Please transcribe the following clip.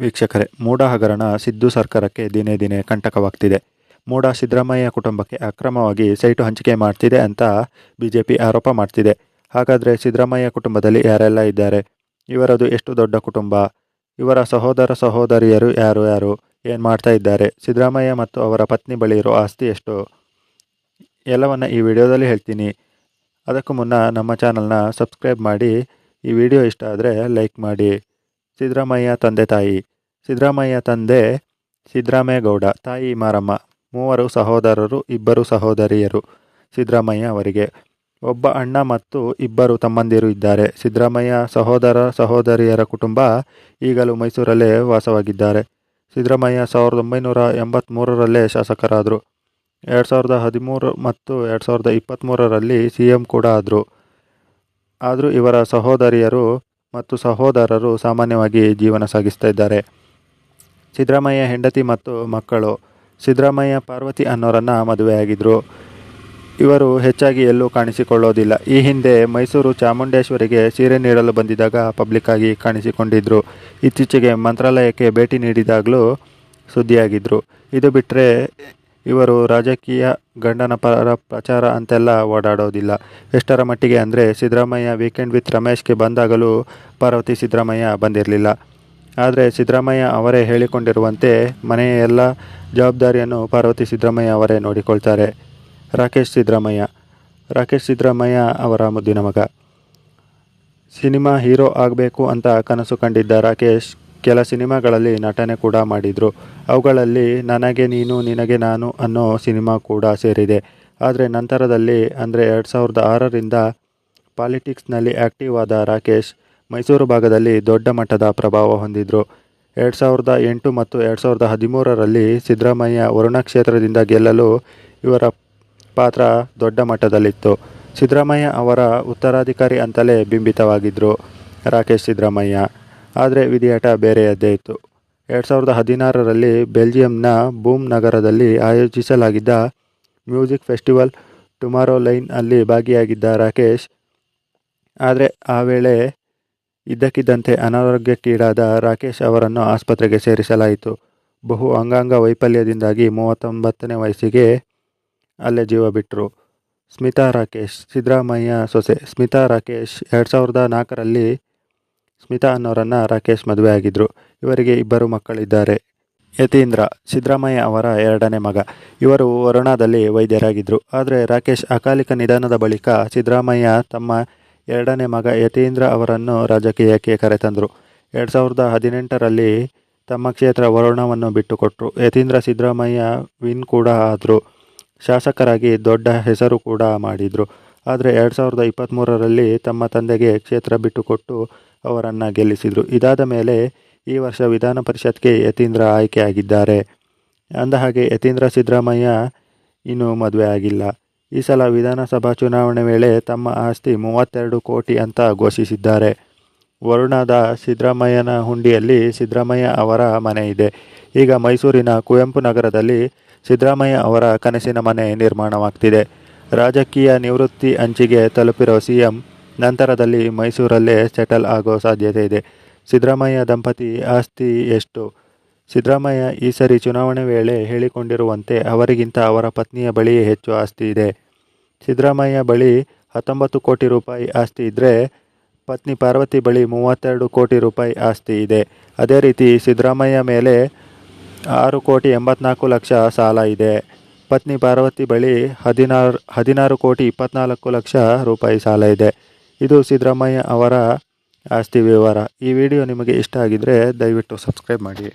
ವೀಕ್ಷಕರೇ ಮೂಡ ಹಗರಣ ಸಿದ್ದು ಸರ್ಕಾರಕ್ಕೆ ದಿನೇ ದಿನೇ ಕಂಟಕವಾಗ್ತಿದೆ. ಮೂಡ ಸಿದ್ದರಾಮಯ್ಯ ಕುಟುಂಬಕ್ಕೆ ಅಕ್ರಮವಾಗಿ ಸೈಟು ಹಂಚಿಕೆ ಮಾಡ್ತಿದೆ ಅಂತ ಬಿಜೆಪಿ ಆರೋಪ ಮಾಡ್ತಿದೆ. ಹಾಗಾದರೆ ಸಿದ್ದರಾಮಯ್ಯ ಕುಟುಂಬದಲ್ಲಿ ಯಾರೆಲ್ಲ ಇದ್ದಾರೆ? ಇವರದು ಎಷ್ಟು ದೊಡ್ಡ ಕುಟುಂಬ? ಇವರ ಸಹೋದರ ಸಹೋದರಿಯರು ಯಾರು ಯಾರು? ಏನು ಮಾಡ್ತಾ ಇದ್ದಾರೆ? ಸಿದ್ದರಾಮಯ್ಯ ಮತ್ತು ಅವರ ಪತ್ನಿ ಬಳಿ ಇರೋ ಆಸ್ತಿ ಎಷ್ಟು? ಎಲ್ಲವನ್ನು ಈ ವಿಡಿಯೋದಲ್ಲಿ ಹೇಳ್ತೀನಿ. ಅದಕ್ಕೂ ಮುನ್ನ ನಮ್ಮ ಚಾನಲ್ನ ಸಬ್ಸ್ಕ್ರೈಬ್ ಮಾಡಿ ಈ ವಿಡಿಯೋ ಇಷ್ಟ ಆದರೆ ಲೈಕ್ ಮಾಡಿ. ಸಿದ್ದರಾಮಯ್ಯ ತಂದೆ ತಾಯಿ. ಸಿದ್ದರಾಮಯ್ಯ ತಂದೆ ಸಿದ್ದರಾಮೇಗೌಡ, ತಾಯಿ ಮಾರಮ್ಮ. ಮೂವರು ಸಹೋದರರು, ಇಬ್ಬರು ಸಹೋದರಿಯರು ಸಿದ್ದರಾಮಯ್ಯ ಅವರಿಗೆ. ಒಬ್ಬ ಅಣ್ಣ ಮತ್ತು ಇಬ್ಬರು ತಮ್ಮಂದಿರು ಇದ್ದಾರೆ. ಸಿದ್ದರಾಮಯ್ಯ ಸಹೋದರ ಸಹೋದರಿಯರ ಕುಟುಂಬ ಈಗಲೂ ಮೈಸೂರಲ್ಲೇ ವಾಸವಾಗಿದ್ದಾರೆ. ಸಿದ್ದರಾಮಯ್ಯ ಸಾವಿರದ ಒಂಬೈನೂರ ಎಂಬತ್ತ್ಮೂರರಲ್ಲೇ ಶಾಸಕರಾದರು. ಎರಡು ಸಾವಿರದ ಹದಿಮೂರು ಮತ್ತು ಎರಡು ಸಾವಿರದ ಇಪ್ಪತ್ತ್ಮೂರರಲ್ಲಿ ಸಿ ಎಂ ಕೂಡ ಆದರು. ಆದರೂ ಇವರ ಸಹೋದರಿಯರು ಮತ್ತು ಸಹೋದರರು ಸಾಮಾನ್ಯವಾಗಿ ಜೀವನ ಸಾಗಿಸ್ತಾ ಇದ್ದಾರೆ. ಸಿದ್ದರಾಮಯ್ಯ ಹೆಂಡತಿ ಮತ್ತು ಮಕ್ಕಳು. ಸಿದ್ದರಾಮಯ್ಯ, ಪಾರ್ವತಿ ಅನ್ನೋರನ್ನು ಮದುವೆಯಾಗಿದ್ದರು ಇವರು ಹೆಚ್ಚಾಗಿ ಎಲ್ಲೂ ಕಾಣಿಸಿಕೊಳ್ಳೋದಿಲ್ಲ. ಈ ಹಿಂದೆ ಮೈಸೂರು ಚಾಮುಂಡೇಶ್ವರಿಗೆ ಸೀರೆ ನೀಡಲು ಬಂದಿದ್ದಾಗ ಪಬ್ಲಿಕ್ ಆಗಿ ಕಾಣಿಸಿಕೊಂಡಿದ್ದರು ಇತ್ತೀಚೆಗೆ ಮಂತ್ರಾಲಯಕ್ಕೆ ಭೇಟಿ ನೀಡಿದಾಗಲೂ ಸುದ್ದಿಯಾಗಿದ್ದರು ಇದು ಬಿಟ್ಟರೆ ಇವರು ರಾಜಕೀಯ ಗಂಡನ ಪರ ಪ್ರಚಾರ ಅಂತೆಲ್ಲ ಓಡಾಡೋದಿಲ್ಲ. ಎಷ್ಟರ ಮಟ್ಟಿಗೆ ಅಂದರೆ ಸಿದ್ದರಾಮಯ್ಯ ವೀಕೆಂಡ್ ವಿತ್ ರಮೇಶ್ಗೆ ಬಂದಾಗಲೂ ಪಾರ್ವತಿ ಸಿದ್ದರಾಮಯ್ಯ ಬಂದಿರಲಿಲ್ಲ. ಆದರೆ ಸಿದ್ದರಾಮಯ್ಯ ಅವರೇ ಹೇಳಿಕೊಂಡಿರುವಂತೆ ಮನೆಯ ಎಲ್ಲ ಜವಾಬ್ದಾರಿಯನ್ನು ಪಾರ್ವತಿ ಸಿದ್ದರಾಮಯ್ಯ ಅವರೇ ನೋಡಿಕೊಳ್ತಾರೆ. ರಾಕೇಶ್ ಸಿದ್ದರಾಮಯ್ಯ ರಾಕೇಶ್ ಸಿದ್ದರಾಮಯ್ಯ ಅವರ ಮುದ್ದಿನ ಮಗ. ಸಿನಿಮಾ ಹೀರೋ ಆಗಬೇಕು ಅಂತ ಕನಸು ಕಂಡಿದ್ದ ರಾಕೇಶ್ ಕೆಲ ಸಿನಿಮಾಗಳಲ್ಲಿ ನಟನೆ ಕೂಡ ಮಾಡಿದರು. ಅವುಗಳಲ್ಲಿ ನನಗೆ ನೀನು, ನಿನಗೆ ನಾನು ಅನ್ನೋ ಸಿನಿಮಾ ಕೂಡ ಸೇರಿದೆ. ಆದರೆ ನಂತರದಲ್ಲಿ ಅಂದರೆ ಎರಡು ಸಾವಿರದ ಆರರಿಂದ ಪಾಲಿಟಿಕ್ಸ್ನಲ್ಲಿ ಆ್ಯಕ್ಟಿವ್ ಆದ ರಾಕೇಶ್ ಮೈಸೂರು ಭಾಗದಲ್ಲಿ ದೊಡ್ಡ ಮಟ್ಟದ ಪ್ರಭಾವ ಹೊಂದಿದ್ರು. ಎರಡು ಸಾವಿರದ ಎಂಟು ಮತ್ತು ಎರಡು ಸಾವಿರದ ಹದಿಮೂರರಲ್ಲಿ ಸಿದ್ದರಾಮಯ್ಯ ವರುಣ ಕ್ಷೇತ್ರದಿಂದ ಗೆಲ್ಲಲು ಇವರ ಪಾತ್ರ ದೊಡ್ಡ ಮಟ್ಟದಲ್ಲಿತ್ತು. ಸಿದ್ದರಾಮಯ್ಯ ಅವರ ಉತ್ತರಾಧಿಕಾರಿ ಅಂತಲೇ ಬಿಂಬಿತವಾಗಿದ್ದರು ರಾಕೇಶ್ ಸಿದ್ದರಾಮಯ್ಯ. ಆದರೆ ವಿಧಿಯಾಟ ಬೇರೆಯದ್ದೇ ಇತ್ತು. ಎರಡು ಸಾವಿರದ ಹದಿನಾರರಲ್ಲಿ ಬೆಲ್ಜಿಯಂನ ಬೂಮ್ ನಗರದಲ್ಲಿ ಆಯೋಜಿಸಲಾಗಿದ್ದ ಮ್ಯೂಸಿಕ್ ಫೆಸ್ಟಿವಲ್ ಟುಮಾರೋ ಲೈನ್ ಅಲ್ಲಿ ಭಾಗಿಯಾಗಿದ್ದ ರಾಕೇಶ್. ಆದರೆ ಆ ವೇಳೆ ಇದ್ದಕ್ಕಿದ್ದಂತೆ ಅನಾರೋಗ್ಯಕ್ಕೀಡಾದ ರಾಕೇಶ್ ಅವರನ್ನು ಆಸ್ಪತ್ರೆಗೆ ಸೇರಿಸಲಾಯಿತು. ಬಹು ಅಂಗಾಂಗ ವೈಫಲ್ಯದಿಂದಾಗಿ ಮೂವತ್ತೊಂಬತ್ತನೇ ವಯಸ್ಸಿಗೆ ಅಲ್ಲೇ ಜೀವ ಬಿಟ್ಟರು ಸ್ಮಿತಾ ರಾಕೇಶ್, ಸಿದ್ದರಾಮಯ್ಯ ಸೊಸೆ ಸ್ಮಿತಾ ರಾಕೇಶ್ ಎರಡು ಸಾವಿರದ ನಾಲ್ಕರಲ್ಲಿ ಸ್ಮಿತಾ ಅನ್ನೋರನ್ನು ರಾಕೇಶ್ ಮದುವೆ ಆಗಿದ್ದರು ಇವರಿಗೆ ಇಬ್ಬರು ಮಕ್ಕಳಿದ್ದಾರೆ. ಯತೀಂದ್ರ, ಸಿದ್ದರಾಮಯ್ಯ ಅವರ ಎರಡನೇ ಮಗ. ಇವರು ವರುಣಾದಲ್ಲಿ ವೈದ್ಯರಾಗಿದ್ದರು ಆದರೆ ರಾಕೇಶ್ ಅಕಾಲಿಕ ನಿಧನದ ಬಳಿಕ ಸಿದ್ದರಾಮಯ್ಯ ತಮ್ಮ ಎರಡನೇ ಮಗ ಯತೀಂದ್ರ ಅವರನ್ನು ರಾಜಕೀಯಕ್ಕೆ ಕರೆತಂದರು. ಎರಡು ಸಾವಿರದ ಹದಿನೆಂಟರಲ್ಲಿ ತಮ್ಮ ಕ್ಷೇತ್ರ ವರುಣವನ್ನು ಬಿಟ್ಟುಕೊಟ್ಟರು ಯತೀಂದ್ರ, ಸಿದ್ದರಾಮಯ್ಯ ವಿನ್ ಕೂಡ ಆದರು. ಶಾಸಕರಾಗಿ ದೊಡ್ಡ ಹೆಸರು ಕೂಡ ಮಾಡಿದರು. ಆದರೆ ಎರಡು ಸಾವಿರದ ಇಪ್ಪತ್ತ್ಮೂರರಲ್ಲಿ ತಮ್ಮ ತಂದೆಗೆ ಕ್ಷೇತ್ರ ಬಿಟ್ಟುಕೊಟ್ಟು ಅವರನ್ನು ಗೆಲ್ಲಿಸಿದರು. ಇದಾದ ಮೇಲೆ ಈ ವರ್ಷ ವಿಧಾನ ಪರಿಷತ್ಗೆ ಯತೀಂದ್ರ ಆಯ್ಕೆಯಾಗಿದ್ದಾರೆ. ಅಂದಹಾಗೆ ಯತೀಂದ್ರ ಸಿದ್ದರಾಮಯ್ಯ ಇನ್ನೂ ಮದುವೆ ಆಗಿಲ್ಲ. ಈ ಸಲ ವಿಧಾನಸಭಾ ಚುನಾವಣೆ ವೇಳೆ ತಮ್ಮ ಆಸ್ತಿ ಮೂವತ್ತೆರಡು ಕೋಟಿ ಅಂತ ಘೋಷಿಸಿದ್ದಾರೆ. ವರುಣದ ಸಿದ್ದರಾಮಯ್ಯನ ಹುಂಡಿಯಲ್ಲಿ ಸಿದ್ದರಾಮಯ್ಯ ಅವರ ಮನೆ ಇದೆ. ಈಗ ಮೈಸೂರಿನ ಕುವೆಂಪು ನಗರದಲ್ಲಿ ಸಿದ್ದರಾಮಯ್ಯ ಅವರ ಕನಸಿನ ಮನೆ ನಿರ್ಮಾಣವಾಗ್ತಿದೆ. ರಾಜಕೀಯ ನಿವೃತ್ತಿ ಅಂಚಿಗೆ ತಲುಪಿರೋ ಸಿಎಂ ನಂತರದಲ್ಲಿ ಮೈಸೂರಲ್ಲೇ ಸೆಟಲ್ ಆಗೋ ಸಾಧ್ಯತೆ ಇದೆ. ಸಿದ್ದರಾಮಯ್ಯ ದಂಪತಿ ಆಸ್ತಿ ಎಷ್ಟು? ಸಿದ್ದರಾಮಯ್ಯ ಈ ಸರಿ ಚುನಾವಣೆ ವೇಳೆ ಹೇಳಿಕೊಂಡಿರುವಂತೆ ಅವರಿಗಿಂತ ಅವರ ಪತ್ನಿಯ ಬಳಿ ಹೆಚ್ಚು ಆಸ್ತಿ ಇದೆ. ಸಿದ್ದರಾಮಯ್ಯ ಬಳಿ ಹತ್ತೊಂಬತ್ತು ಕೋಟಿ ರೂಪಾಯಿ ಆಸ್ತಿ ಇದ್ದರೆ ಪತ್ನಿ ಪಾರ್ವತಿ ಬಳಿ ಮೂವತ್ತೆರಡು ಕೋಟಿ ರೂಪಾಯಿ ಆಸ್ತಿ ಇದೆ. ಅದೇ ರೀತಿ ಸಿದ್ದರಾಮಯ್ಯ ಮೇಲೆ ಆರು ಕೋಟಿ ಎಂಬತ್ನಾಲ್ಕು ಲಕ್ಷ ಸಾಲ ಇದೆ. ಪತ್ನಿ ಪಾರ್ವತಿ ಬಳಿ ಹದಿನಾರು ಹದಿನಾರು ಕೋಟಿ ಇಪ್ಪತ್ನಾಲ್ಕು ಲಕ್ಷ ರೂಪಾಯಿ ಸಾಲ ಇದೆ. ಇದು ಸಿದ್ದರಾಮಯ್ಯ ಅವರ ಆಸ್ತಿ ವಿವರ ಈ ವಿಡಿಯೋ ನಿಮಗೆ ಇಷ್ಟ ಆಗಿದ್ದರೆ ದಯವಿಟ್ಟು ಸಬ್ಸ್ಕ್ರೈಬ್ ಮಾಡಿ.